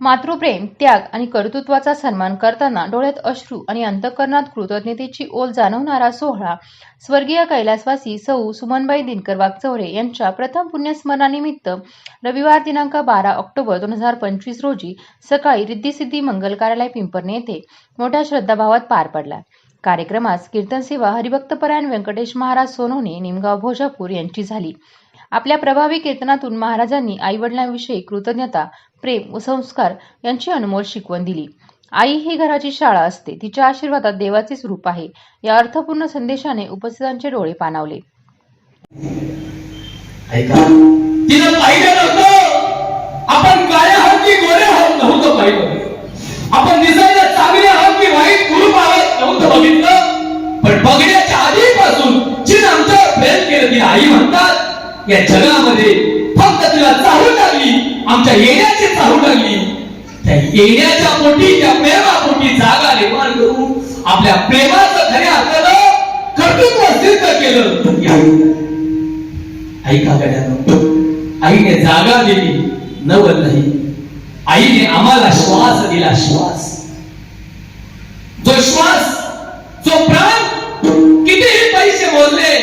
मातृप्रेम त्याग आणि कर्तृत्वाचा सन्मान करताना डोळ्यात अश्रू आणि अंतःकरणात कृतज्ञतेची ओल जाणवणारा सोहळा स्वर्गीय कैलासवासी सौ सुमनबाई दिनकर वागचौरे यांच्या प्रथम पुण्यस्मरणानिमित्त रविवार दिनांक बारा ऑक्टोबर दोन हजार पंचवीस रोजी सकाळी रिद्धिसिद्धी मंगल कार्यालय पिंपरणे येथे मोठ्या श्रद्धाभावात पार पडला. कार्यक्रमास कीर्तन सेवा हरिभक्तपरायण व्यंकटेश महाराज सोनवणे निमगाव भोजापूर यांची झाली. आपल्या प्रभावी कीर्तनातून महाराजांनी आईवडिलांविषयी कृतज्ञता प्रेम व संस्कार यांची अनमोल शिकवण दिली. आई ही घराची शाळा असते. तिच्या आशीर्वादात देवाचे स्वरूप आहे. या अर्थपूर्ण संदेशाने उपस्थितांचे डोळे पाणावले. ऐका. तिनं पाहिलं नव्हतं आपण आहोत की गोरे आहोत नव्हतं पाहिलं. आपण दिसायला चांगले आहोत की वाईट कुरूप आहोत नव्हतं बघितलं. पण बघण्याच्या आधीपासून जिने आमच्यावर प्रेम केलं ती आई म्हणतात या जगामध्ये फक्त तुला चाहू लागली आमच्या येण्याची चाहू लागली त्या येण्याच्या पोटी त्या प्रेमापोटी जागा निर्माण करून आपल्या प्रेमाचं खऱ्या अर्थानं कर्तृत्व सिद्ध केलं. ऐका गड्यानं आईने जागा दिली नवल नाही. आईने आम्हाला श्वास दिला श्वास. जो श्वास जो प्राण कितीही पैसे मोजले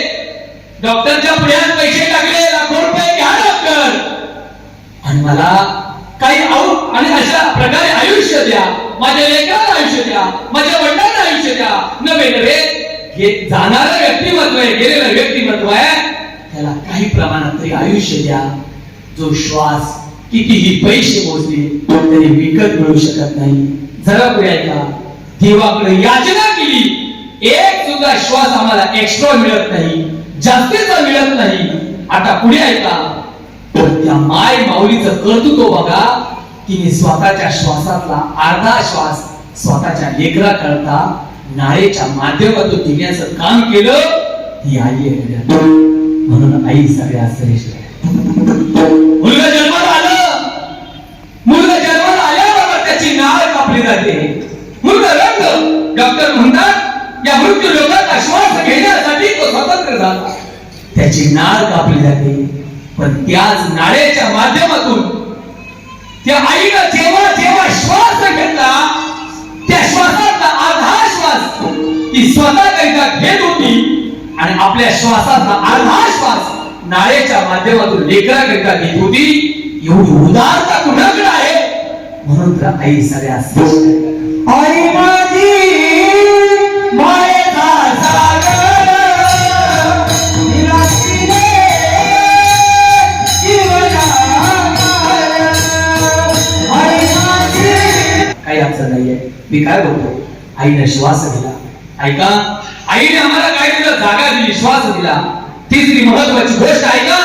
डॉक्टरच्या पुढ्यात पैसे टाकले लाखो रुपये घ्या डॉक्टर आणि मला काही आऊ आणि अशा प्रकारे आयुष्य द्या. माझ्या लेकराला आयुष्य द्या. माझ्या वडिलांना आयुष्य द्या. नवे नवे हे जाणारं व्यक्तिमत्व आहे गेलेलं व्यक्तिमत्व आहे. त्याला काही प्रमाणात तरी आयुष्य द्या. जो श्वास कितीही पैसे मोजले तरी विकत मिळू शकत नाही. जरा पुढे ऐका. देवाकडे याचना केली. एक सुद्धा श्वास आम्हाला एक्स्ट्रा मिळत नाही. जास्तीचा मिळत नाही. आता पुढे ऐका. तर त्या माय माऊलीचं कर्तृत्व हो बघा. तिने स्वतःच्या श्वासातला अर्धा श्वास स्वतःच्या लेकरा करता नाळेच्या माध्यमातून देण्याचं काम केलं ती आई आहे म्हणून आई सगळ्या श्रेष्ठ आहे. मुलगा जन्माला आलं. मुलगा जन्माला आल्याबरोबर त्याची नाळ कापली जाते. मुलगा रंग डॉक्टर म्हणतात या मृत्यू लोकांना श्वास घेण्यासाठी तो स्वतंत्र झाला. त्याची नाळ कापली जाते. पण त्याच नाळेच्या माध्यमातून त्या आईनं जेव्हा जेव्हा श्वास घेतला त्या श्वासातला आधार श्वास ती स्वतः करिता घेत होती आणि आपल्या श्वासातला आधार श्वास नाळेच्या माध्यमातून लेकराकरिता घेत होती. एवढी उदारता कुणाकडे आहे? म्हणून तर आई सगळ्या मी काय बोलतो? आईने श्वास दिला. ऐका आईने आम्हाला काय दिलं? जागा दिली श्वास दिला. तिसरी महत्वाची गोष्ट ऐका.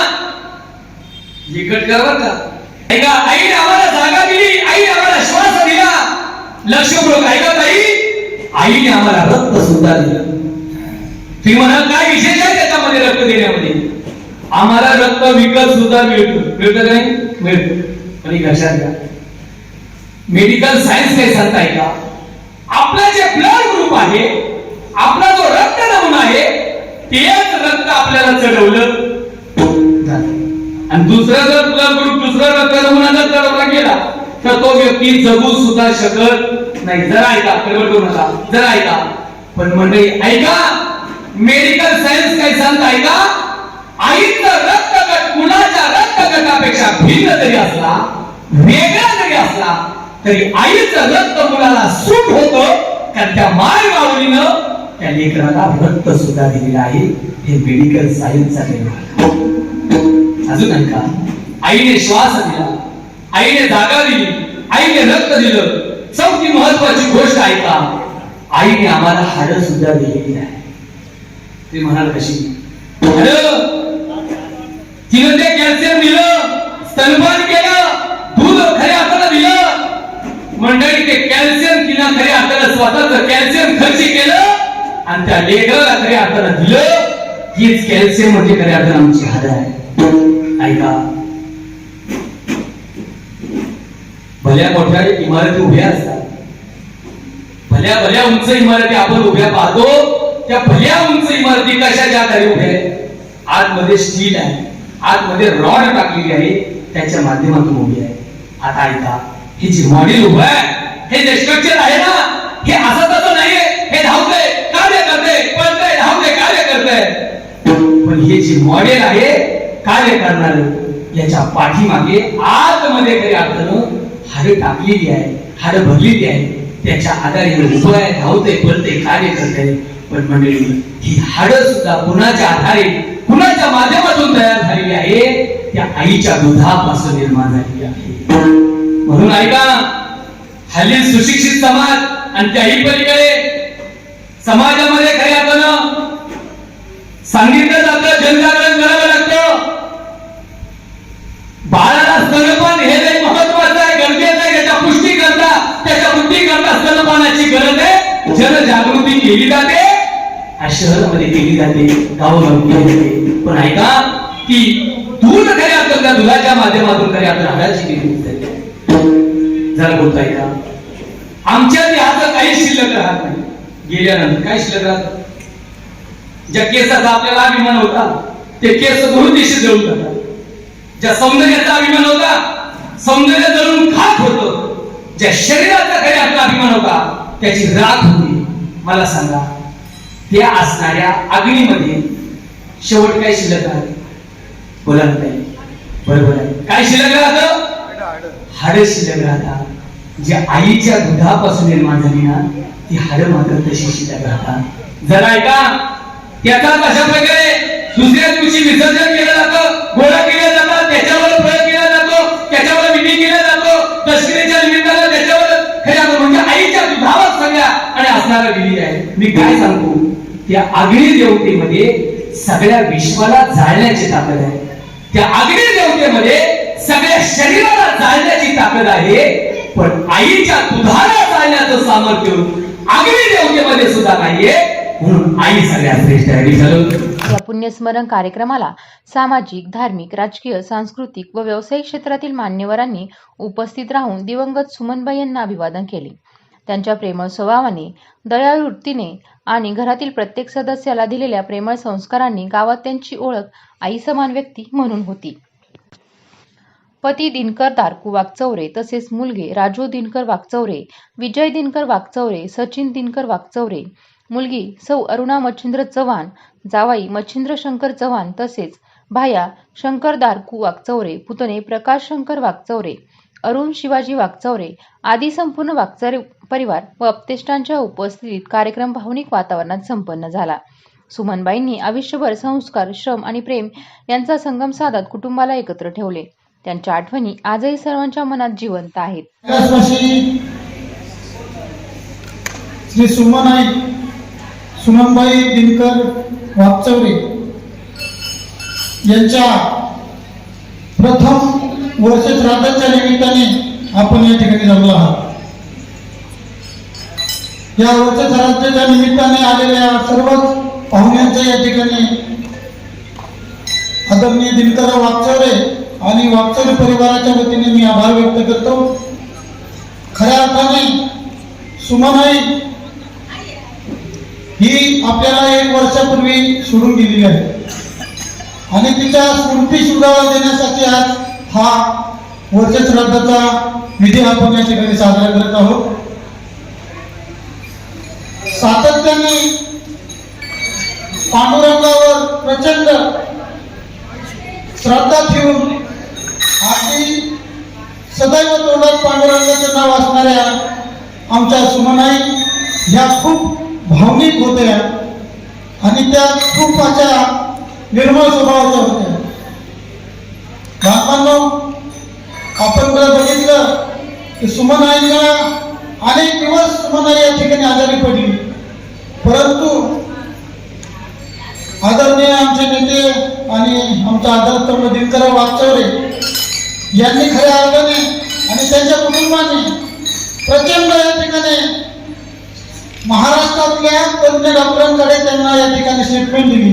निकट कर का. ऐका आईने आम्हाला जागा दिली आई आम्हाला श्वास दिला. लक्षपूर्वक ऐका ताई आईने आम्हाला रक्त सुद्धा दिलं. तुम्ही म्हणा काय विशेष आहे त्याच्यामध्ये रक्त देण्यामध्ये? आम्हाला रक्त विकत सुद्धा मिळतो. मिळतं नाही? मिळतं. आणि लक्षात घ्या. मेडिकल सायन्स काय सांगताय का? आपलं जे ब्लड ग्रुप आहे आपला जो रक्त नमुना आहे तेच रक्त आपल्याला चढवलं. आणि दुसरा जर ब्लड ग्रुप दुसरा रक्त नमुना जर चढवला गेला तर तो व्यक्ती जगू सुद्धा शकत नाही. जरा ऐका गडबड करू नका. जरा ऐका. पण मंडळी ऐका. मेडिकल सायन्स काय सांगताय का आईचं रक्तगट कुणाच्या रक्तगटापेक्षा भिन्न जरी असला वेगळा जरी असला तरी आईचं रक्त मुलाला सूट होतं कारण त्या माय माऊलीनं त्या लेकराला रक्त सुद्धा दिलेलं आहे. हे मेडिकल सायन्स आहे. अजून ऐका आईने श्वास दिला आईने जागा दिली आईने रक्त दिलं. चौथी महत्वाची गोष्ट ऐका आईने आम्हाला हाड सुद्धा दिलेली आहे ते म्हणाल कशी? हाड. तिनं ते कॅल्शियम दिलं स्तनपान केलं दूध खऱ्या हाताला दिलं मंडळी ते कॅल्शियम तिनं खऱ्या स्वतःच कॅल्शियम खर्च केलं आणि त्या लेकराला खऱ्या हाताला दिलं. हीच कॅल्शियम म्हणजे खरे हाताला आमची हात आहे. ऐका. भल्या मोठ्या इमारती उभ्या असतात. भल्या भल्या उंच इमारती आपण उभ्या पाहतो. त्या भल्या उंच इमारती कशाच्या आधारे उभ्या आहेत? आतमध्ये स्टील आहे. आतमध्ये रॉड टाकलेली आहे. त्याच्या माध्यमातून उभी आहे. आता ऐका. हे जे मॉडेल उभं आहे हे जे स्ट्रक्चर आहे ना हे असं तसं नाहीये. हे धावतंय कार्य करते पळते धावते कार्य करतंय. पण हे जे मॉडेल आहे कार्य करणार याच्या पाठीमागे आतमध्ये काही अर्थानं हाड टाकलेली आहे हाड भरलेली आहे. त्याच्या आधारे उभं आहे धावते पळते कार्य करतंय. पण मंडळी ही हाड सुद्धा कुणाच्या आधारे कुणाच्या माध्यमातून तयार झालेली आहे? त्या आईच्या दुधापासून निर्माण झालेली आहे. म्हणून ऐका हल्ली सुशिक्षित समाज आणि त्याही पलीकडे समाजामध्ये काही आपण सांगितलं जातं जनजागरण करावं लागतं. बाळाला स्तनपान हे लई महत्वाचं आहे गरजेचं आहे त्याच्या पुष्टी करता त्याच्या बुद्धी करता स्तनपानाची गरज आहे. जनजागृती केली जाते. आज शहरामध्ये केली जाते गावामध्ये केली जाते. पण ऐका की दूध खऱ्या अर्थानं त्या दुधाच्या माध्यमातून खऱ्या अर्थानं हाडाची केली जाते. जरा बोलता का? आमच्या देहाचं काही शिल्लक राहत नाही. गेल्यानंतर काय शिल्लक राहत? ज्या केसाचा आपल्याला अभिमान होता ते केस दिवशी जळून जातात. ज्या सौंदर्याचा अभिमान होता सौंदर्य जळून खात होत. ज्या शरीराचा काही आपला अभिमान होता त्याची राख होती. मला सांगा त्या असणाऱ्या अग्नीमध्ये शेवट काय शिल्लक आहे बोला. बरोबर आहे. काय शिल्लक राहतं? हाड शिल्लक राहतात. जी आईच्या दुधापासून निर्माण झाली ना ती हाड मात्र तशी शिल्लक राहतात. जरा ऐका. त्याचा अशा प्रकारे दुसऱ्या दिवशी विसर्जन केलं जातं गोळा केलं जातं त्याच्यावर प्रयोग केला जातो त्याच्यावर विधी केला जातो दशमीच्या निमित्तानं त्याच्यावर खऱ्या म्हणजे आईच्या दुधावर सगळ्या आणि असणारा विधी आहे. मी काय सांगतो त्या अग्नी देवतेमध्ये सगळ्या विश्वाला जाळण्याची ताकद आहे. त्या अग्नी देवतेमध्ये सगळ्या शरीराला जाळण्याची ताकद आहे. पण आईच्या दुधाला चालण्याचं सामर्थ्य अग्नी देवतेमध्ये सुद्धा नाहीये. म्हणून आई श्रेष्ठ आहे. या पुण्यस्मरण कार्यक्रमाला सामाजिक धार्मिक राजकीय सांस्कृतिक व व्यावसायिक क्षेत्रातील मान्यवरांनी उपस्थित राहून दिवंगत सुमनबाई यांना अभिवादन केले. त्यांच्या प्रेमळ स्वभावाने दयावृत्तीने आणि घरातील प्रत्येक सदस्याला दिलेल्या प्रेमळ संस्कारांनी गावात त्यांची ओळख आई समान व्यक्ती म्हणून होती. पती दिनकर दारकू वागचौरे तसेच मुलगे राजू दिनकर वागचौरे विजय दिनकर वागचौरे सचिन दिनकर वागचौरे मुलगी सौ अरुणा मच्छिंद्र चव्हाण जावाई मच्छिंद्र शंकर चव्हाण तसेच भाया शंकर दारकू वागचौरे पुतणे प्रकाश शंकर वागचौरे अरुण शिवाजी वागचौरे आदी संपूर्ण वागचौरे परिवार व अपतेष्टांच्या उपस्थितीत कार्यक्रम भावनिक वातावरणात संपन्न झाला. सुमनबाईंनी आयुष्यभर संस्कार श्रम आणि प्रेम यांचा संगम साधत कुटुंबाला एकत्र ठेवले. त्यांच्या आठवणी आजही सर्वांच्या मनात जिवंत आहेत. श्री श्री सुमनाई सुमनबाई दिनकर वागचौरे यांच्या प्रथम वर्ष श्राद्धाच्या निमित्ताने आपण या ठिकाणी जमलो आहात. या वर्ष श्राद्धाच्या निमित्ताने आलेल्या सर्वच पाहुण्यांच्या या ठिकाणी आदरणीय दिनकर वागचौरे आणि वागचौरे परिवाराच्या वतीने मी आभार व्यक्त करतो. खऱ्या अर्थाने सुमनाई ही आपल्याला एक वर्षापूर्वी सोडून गेलेली आहे. आणि तिच्या स्मृती सुधारा देण्यासाठी आज हा वर्ष श्राद्धाचा विधी आपण या ठिकाणी साजरा करत आहोत. सातत्याने पांडुरंगावर प्रचंड श्रद्धा ठेवून सदैव तोंडात पांडुरंगाचं नाव असणाऱ्या आमच्या सुमनाई ह्या खूप भावनिक होत्या आणि त्या खूप अशा निर्मळ स्वभावाच्या होत्या. बापांनो आपण जर बघितलं की सुमनाईला अनेक दिवस सुमनाई या ठिकाणी आजारी पडली. परंतु आदरणीय आमचे नेते आणि आमचा आदरस्तंभ दिनकर वाचवले यांनी खऱ्या अर्थाने आणि त्यांच्या कुटुंबाने प्रचंड या ठिकाणी महाराष्ट्रातल्या तज्ञ डॉक्टरांकडे त्यांना या ठिकाणी स्टेटमेंट दिली.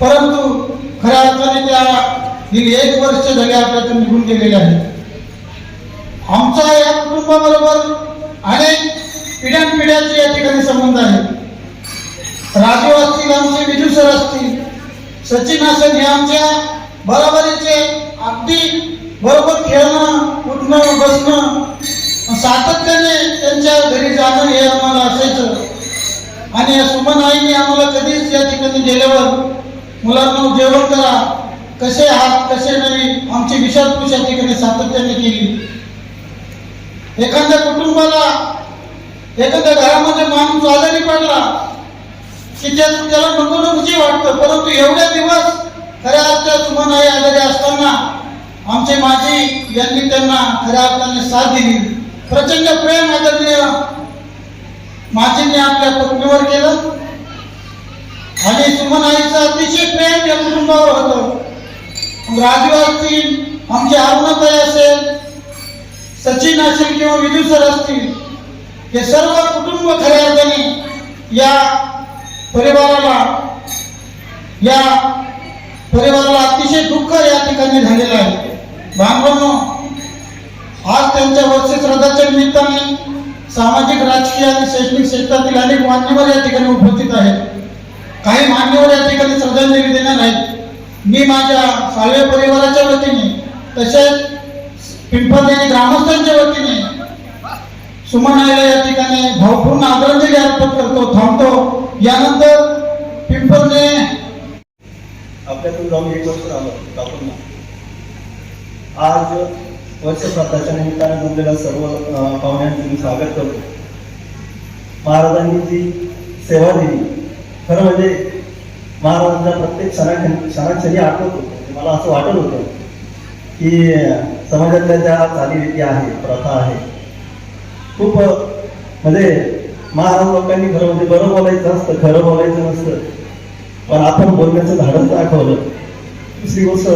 परंतु खऱ्या अर्थाने त्या गेली एक वर्ष झाले आपल्यातून निघून गेलेले आहेत. आमचा या कुटुंबाबरोबर अनेक पिढ्यानपिढ्याचे या ठिकाणी संबंध आहेत. राजू असतील आमचे विजू सर असतील सचिन असेल हे आमच्या बरोबरीचे अगदी सातत्याने त्यांच्या घरी जाणं हे आम्हाला असायचं. आणि या सुमन आईने आम्हाला कधीच या ठिकाणी गेल्यावर मुलांना जेवण करा. कसे आहात कसे नाही आमची विचारपूस या ठिकाणी सातत्याने केली. एखाद्या कुटुंबाला एखाद्या घरामध्ये माणूस आजारी पडला की त्याला नको नकोची वाटतं परंतु एवढ्या दिवस खऱ्या अर्थात सुमन आई आजारी असताना आमचे माझी यांनी त्यांना खऱ्या अर्थाने साथ दिली. प्रचंड प्रेम आदरणीय माझींनी आपल्या पत्नीवर केलं. आणि सुमन आईचं अतिशय प्रेम या कुटुंबावर होतं. राजू असतील आमचे अरुणाताई असेल सचिन असेल किंवा विदू सर असतील हे सर्व कुटुंब खऱ्या अर्थाने या परिवाराला या परिवाराला अतिशय दुःख या ठिकाणी झालेलं आहे. बांधवांनो आज त्यांच्या वर्षी श्रद्धाच्या निमित्ताने सामाजिक राजकीय आणि शैक्षणिक क्षेत्रातील अनेक मान्यवर या ठिकाणी उपस्थित आहेत. काही मान्यवर या ठिकाणी श्रद्धांजली देणार आहेत. मी माझ्या साळवे परिवाराच्या वतीने तसेच पिंपळनेरी ग्रामस्थांच्या वतीने सुमन आईला या ठिकाणी भावपूर्ण आदरांजली अर्पण करतो थांबतो. यानंतर पिंपळने आपल्यातून जाऊन एक वर्ष आलो आज वर्ष निमित्ताने जमलेल्या सर्व अं, पाहुण्यांचं मी स्वागत करतो. महाराजांनी जी सेवा दिली खरं म्हणजे महाराजांच्या प्रत्येक क्षणा क्षणाक्षणी आठवत होतं. म्हणजे मला असं वाटत होतं की समाजातल्या ज्या चालीरीती आहे प्रथा आहे खूप म्हणजे महाराज लोकांनी खरं म्हणजे बरं बोलायचं असतं खरं बोलायचं नसतं. पण आपण बोलण्याचं धाडस दाखवलं. दुसरी गोष्ट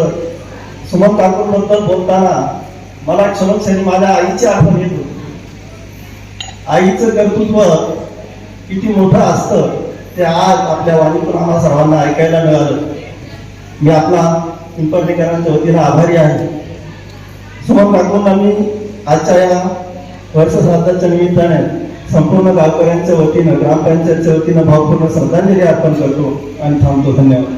सुमन काकूरबद्दल बोलताना मला क्षणक्षणी माझ्या आईची आठवण येत होती. आईचं कर्तृत्व किती मोठं असतं ते आज आपल्या वाणीतून आम्हाला सर्वांना ऐकायला मिळालं. मी आपला पिंपळनेकरांच्या वतीनं आभारी आहे. सुमन काकूंना मी आजच्या या वर्षश्राद्धाच्या निमित्ताने संपूर्ण गावकऱ्यांच्या वतीनं ग्रामपंचायतच्या वतीनं भावपूर्ण श्रद्धांजली अर्पण करतो आणि थांबतो. धन्यवाद.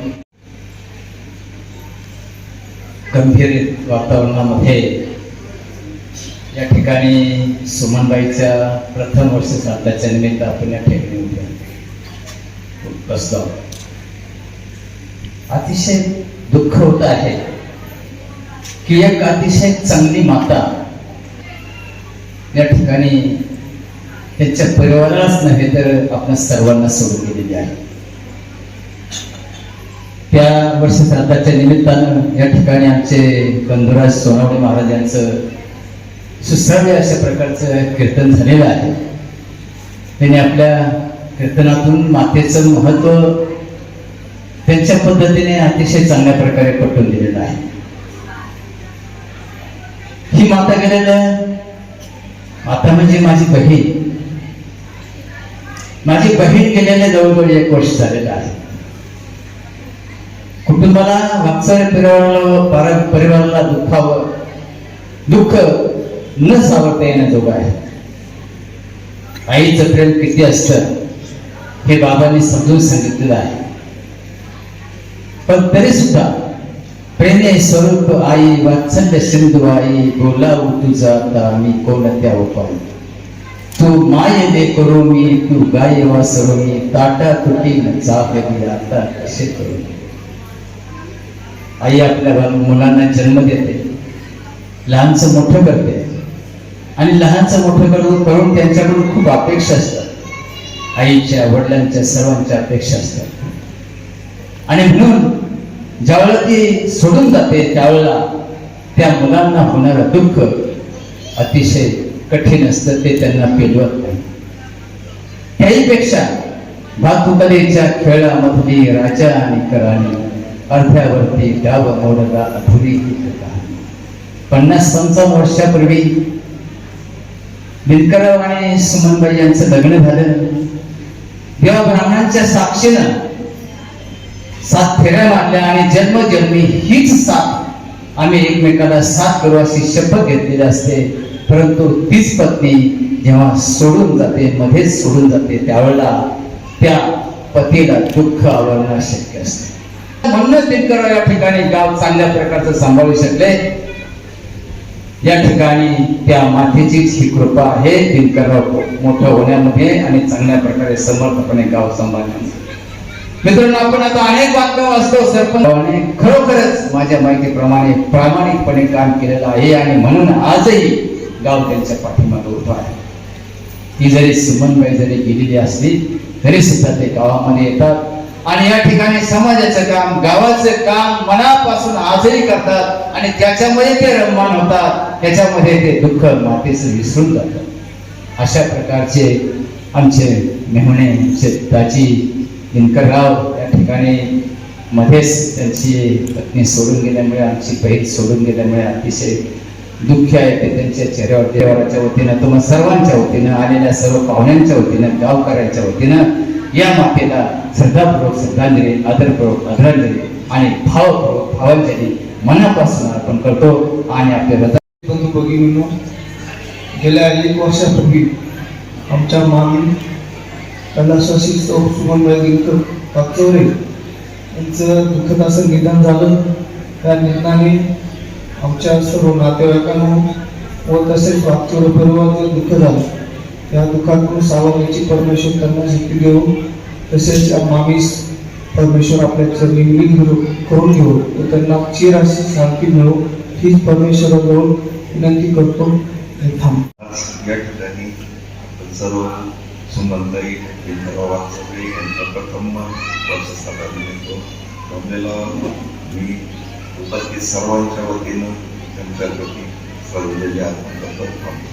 गंभीर वातावरणामध्ये या ठिकाणी सुमनबाईच्या प्रथम वर्ष श्राद्धाच्या निमित्त आपण या ठिकाणी बसलो अतिशय दुःख होत आहे की एक अतिशय चांगली माता या ठिकाणी त्यांच्या परिवारालाच नव्हे तर आपण सर्वांना सोडून गेलेली आहे. त्या वर्ष साताच्या निमित्तानं या ठिकाणी आमचे बंधुराज सोनावणे महाराज यांचं अशा प्रकारचं कीर्तन झालेलं आहे. त्यांनी आपल्या कीर्तनातून मातेचं महत्त्व त्यांच्या पद्धतीने अतिशय चांगल्या प्रकारे पटवून दिलेलं आहे. ही माता गेलेल्या माता म्हणजे माझी बहीण. माझी बहीण गेलेल्या जवळजवळ एक वर्ष झालेलं आहे. कुटुंबाला वागसाऱ्या परिवाराला परिवाराला दुःखावं दुःख न सावरता येण्याजोगं आहे. आईचं प्रेम किती असतं हे बाबांनी समजून सांगितलेलं आहे. पण तरी सुद्धा प्रेमे स्वरूप आई वात्सल्य सिंधू आई बोला तुझा मी कोणत्या उपाय? तू माय दे करू मी तू गाय वासरू मी ताटा तुटी जागे आता कसे करू? आई आपल्या मुलांना जन्म देते. लहानचं मोठं करते. आणि लहानचं मोठं करून करून त्यांच्याकडून खूप अपेक्षा असतात. आईच्या वडिलांच्या सर्वांच्या अपेक्षा असतात. आणि म्हणून ज्यावेळेला ती सोडून जाते त्यावेळेला त्या मुलांना होणारं दुःख अतिशय कठीण असतं ते त्यांना पेलवत नाही. त्याहीपेक्षा भातुकलेच्या खेळामधली राजा आणि कराणी अर्ध्यावरती गाव मोडला अधुरी कहाणी पन्नास पंचावन्न वर्षापूर्वी दिनकरराव आणि सुमनबाई यांचं लग्न झालं. तेव्हा ब्राह्मणांच्या साक्षीनं सात फेऱ्या मारल्या आणि जन्मजन्मी हीच साथ आम्ही एकमेकाला साथ करू अशी शपथ घेतलेली असते. परंतु तीच पत्नी जेव्हा सोडून जाते मध्येच सोडून जाते त्यावेळेला त्या पतीला दुःख आवरणं शक्य असते. म्हणूनच दिनकरराव या ठिकाणी गाव चांगल्या प्रकारचं सांभाळू शकले. या ठिकाणी त्या मातेचीच ही कृपा आहे दिनकरराव मोठं होण्यामध्ये आणि चांगल्या प्रकारे समर्थपणे गाव सांभाळण्यामध्ये मित्रांनो आपण आता अनेक बातम्या वाचतो. सरपंच खरोखरच माझ्या माहितीप्रमाणे प्रामाणिकपणे काम केलेलं आहे आणि म्हणून आजही गाव त्यांच्या पाठीमागे उभं आहे. ती जरी सुमनबाई जरी गेलेली असली तरी सुद्धा ते गावामध्ये येतात. आणि या ठिकाणी समाजाचं काम गावाचं काम मनापासून आजही करतात आणि त्याच्यामध्ये ते रममान होतात. त्याच्यामध्ये ते दुःख मातेचं विसरून जातात. अशा प्रकारचे आमचे मेहणे आमचे दाजी दिनकरराव या ठिकाणी मध्येच त्यांची पत्नी सोडून गेल्यामुळे आमची बहीण सोडून गेल्यामुळे अतिशय दुःख आहे ते त्यांच्या चेहऱ्यावर देवाच्या वतीनं तुम्हा सर्वांच्या वतीनं आलेल्या सर्व पाहुण्यांच्या वतीनं गावकऱ्यांच्या वतीनं या मातेला श्रद्धापूर्वक श्रद्धांजली आदरपूर्वक आदरांजली आणि भावपूर्वक भावांजली मनापासून अर्पण करतो आणि आपल्या बंधू भगिनींनो गेल्या एक वर्षापूर्वी आमच्या मामी कलाशाशी सौ सुमन दिनकर वागचौरे यांचं दुःखद असं निधन झालं. त्या निधनाने आमच्या सर्व नातेवाईकांना व तसेच वागचौरे परिवाराचं दुःख झालं. त्या दुःखातून सावरण्याची परमेश्वर त्यांना शक्ती देऊ तसेच मामीस परमेश्वर आपल्या चरणी विलीन करून घेऊ तर त्यांना चिर अशी शांती मिळू हीच परमेश्वराजवळ विनंती करतो थांब या ठिकाणी आपण सर्व सुमनताई विठ्ठलराव वागचौरे यांचा प्रथम वर्षस्थापनिमित्त जमलेला मी उपस्थित सर्वांच्या वतीनं त्यांच्या प्रती श्रद्धांजली अर्पण करतो